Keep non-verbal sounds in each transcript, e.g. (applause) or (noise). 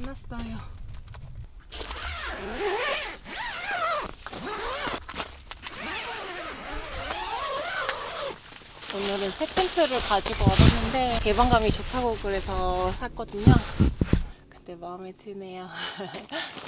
끝났어요. 오늘은 새 텐트를 가지고 와봤는데 개방감이 좋다고 그래서 샀거든요. 근데 마음에 드네요. (laughs)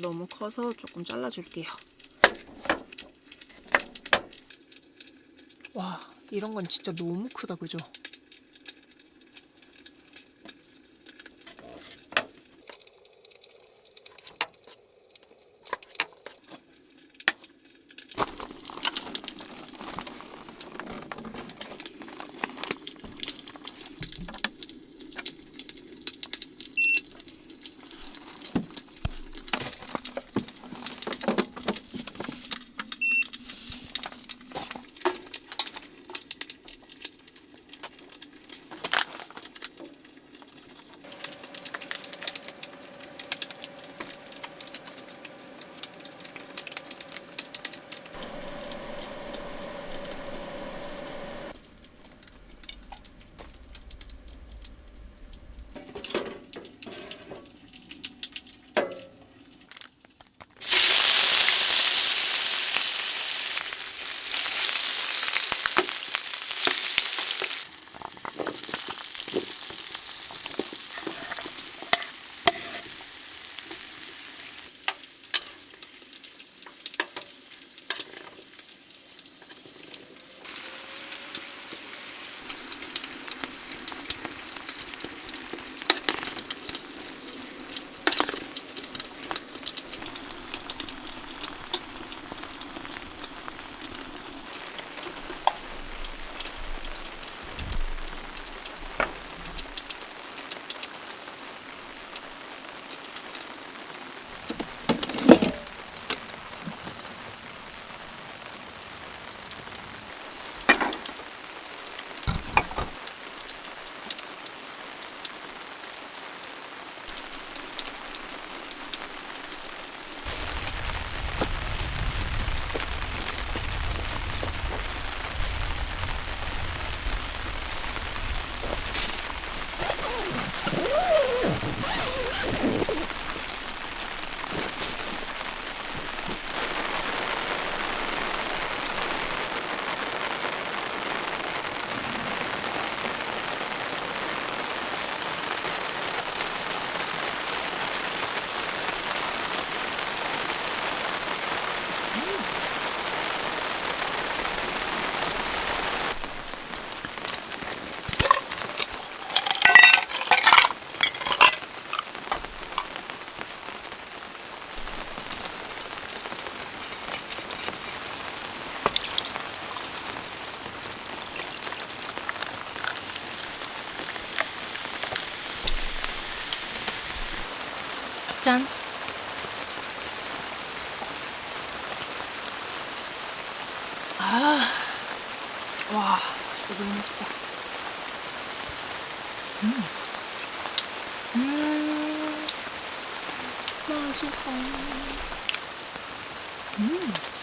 너무 커서 조금 잘라줄게요. 와, 이런 건 진짜 너무 크다, 그죠? 짠. 아, 와, 진짜 너무 맛있다. 음, 음, 맛있어. 음.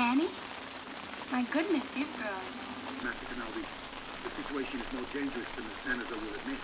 Annie? My goodness, you've grown. Master Kenobi, the The situation is more dangerous than the senator will admit.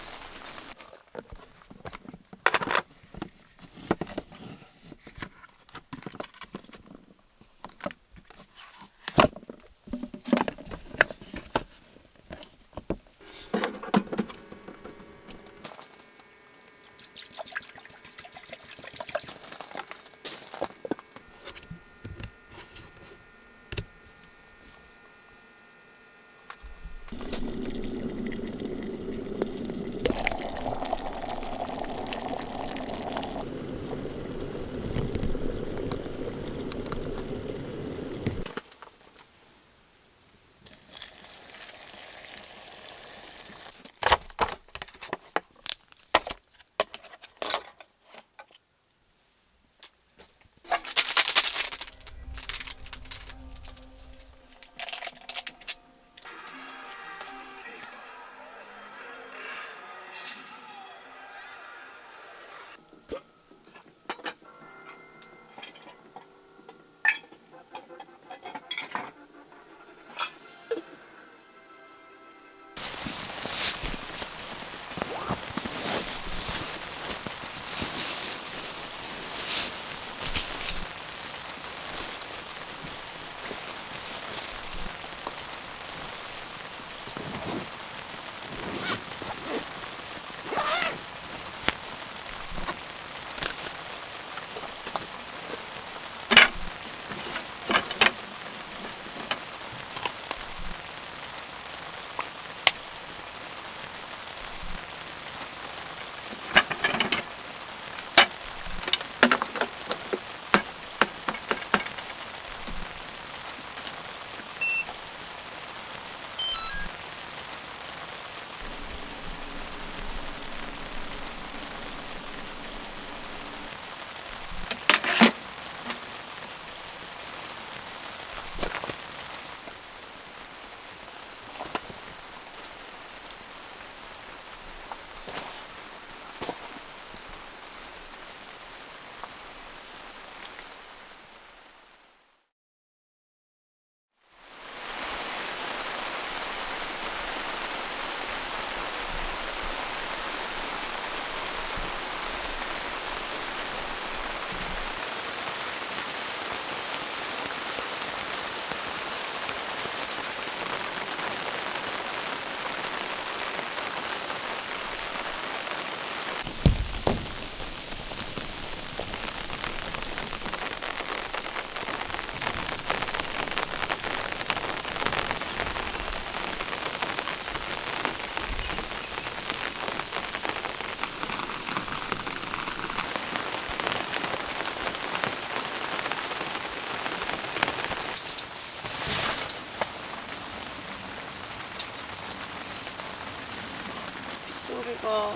소리가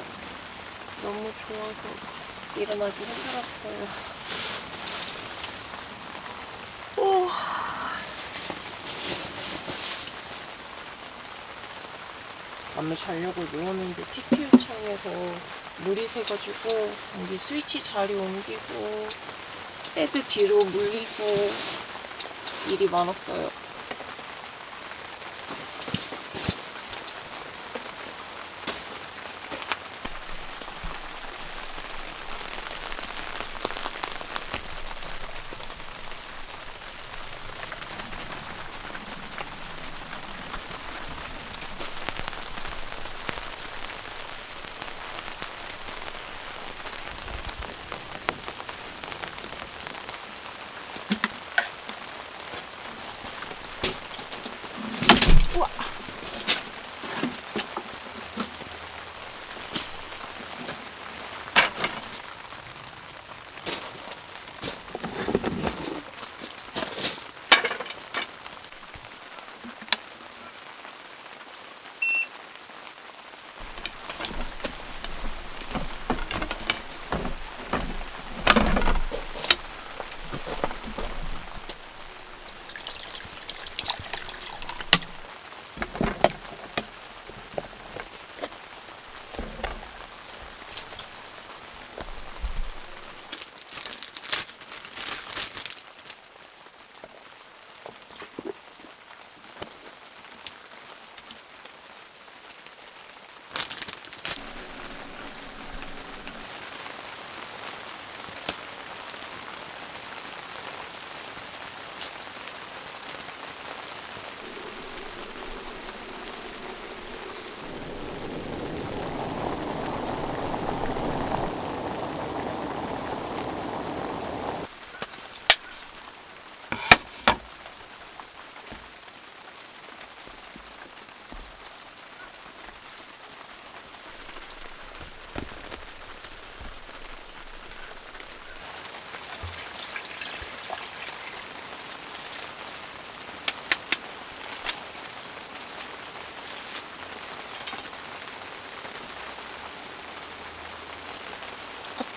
너무 좋아서 일어나기 힘들었어요. 오. 밤에 자려고 누웠는데 TPU 창에서 물이 새가지고 여기 스위치 자리 옮기고 헤드 뒤로 물리고 일이 많았어요.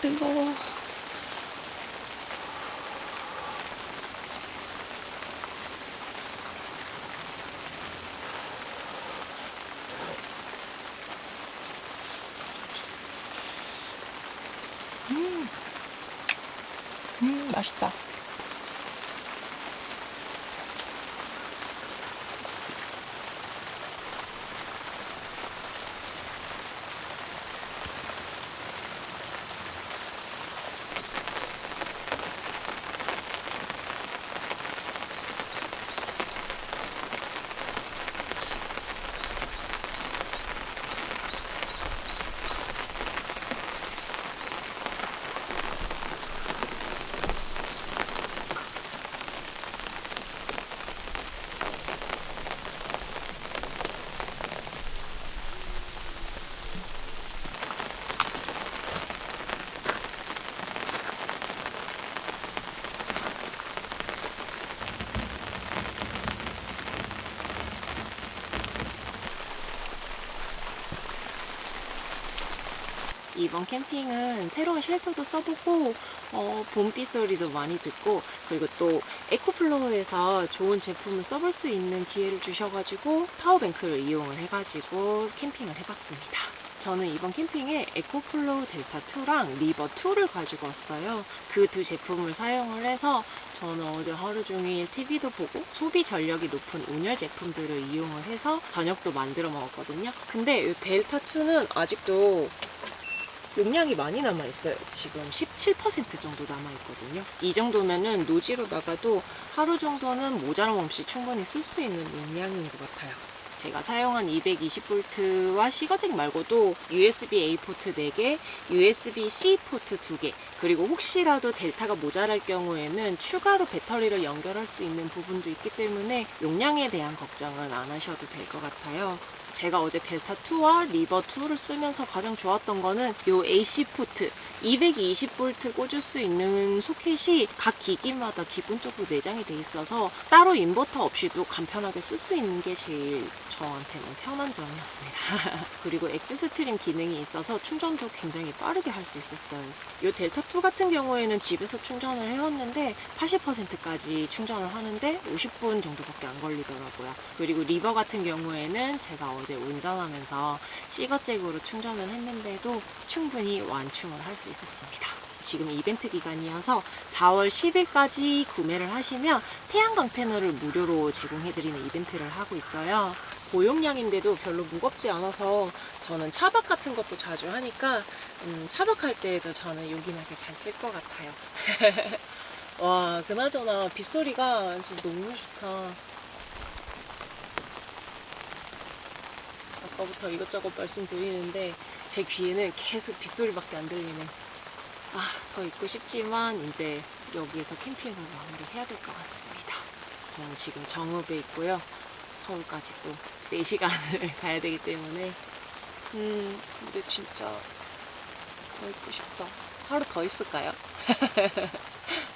뜨거워. 음, 음, 맛있다. 이번 캠핑은 새로운 쉘터도 써보고 어, 봄비 소리도 많이 듣고 그리고 또 에코플로우에서 좋은 제품을 써볼 수 있는 기회를 주셔가지고 파워뱅크를 이용을 해가지고 캠핑을 해봤습니다. 저는 이번 캠핑에 에코플로우 델타 2랑 리버 2를 가지고 왔어요. 그 두 제품을 사용을 해서 저는 어제 하루 종일 TV도 보고 소비 전력이 높은 온열 제품들을 이용을 해서 저녁도 만들어 먹었거든요. 근데 이 델타 2는 아직도 용량이 많이 남아있어요. 지금 17% 정도 남아있거든요. 이 정도면은 노지로 나가도 하루 정도는 모자람 없이 충분히 쓸 수 있는 용량인 것 같아요. 제가 사용한 220V와 시거잭 말고도 USB-A 포트 4개, USB-C 포트 2개, 그리고 혹시라도 델타가 모자랄 경우에는 추가로 배터리를 연결할 수 있는 부분도 있기 때문에 용량에 대한 걱정은 안 하셔도 될 것 같아요. 제가 어제 델타 2와 리버 2를 쓰면서 가장 좋았던 거는 요 AC 포트 220V 꽂을 수 있는 소켓이 각 기기마다 기본적으로 내장이 돼 있어서 따로 인버터 없이도 간편하게 쓸 수 있는 게 제일 저한테는 편한 점이었습니다. (laughs) 그리고 엑스 스트림 기능이 있어서 충전도 굉장히 빠르게 할 수 있었어요. 요 델타 2 같은 경우에는 집에서 충전을 해왔는데 80%까지 충전을 하는데 50분 정도밖에 안 걸리더라고요. 그리고 리버 같은 경우에는 제가 어제 운전하면서 시거잭으로 충전을 했는데도 충분히 완충을 할 수 있었습니다. 지금 이벤트 기간이어서 4월 10일까지 구매를 하시면 태양광 패널을 무료로 제공해드리는 이벤트를 하고 있어요. 고용량인데도 별로 무겁지 않아서 저는 차박 같은 것도 자주 하니까 음, 차박할 때에도 저는 요긴하게 잘 쓸 것 같아요. (laughs) 와, 그나저나 빗소리가 진짜 너무 좋다. 아까부터 이것저것 말씀드리는데 제 귀에는 계속 빗소리밖에 안 들리네. 아, 더 있고 싶지만 이제 여기에서 캠핑을 마무리해야 될 것 같습니다. 저는 지금 정읍에 있고요. 서울까지 또 4시간을 (laughs) 가야 되기 때문에 음, 근데 진짜 더 있고 싶다. 하루 더 있을까요? (laughs)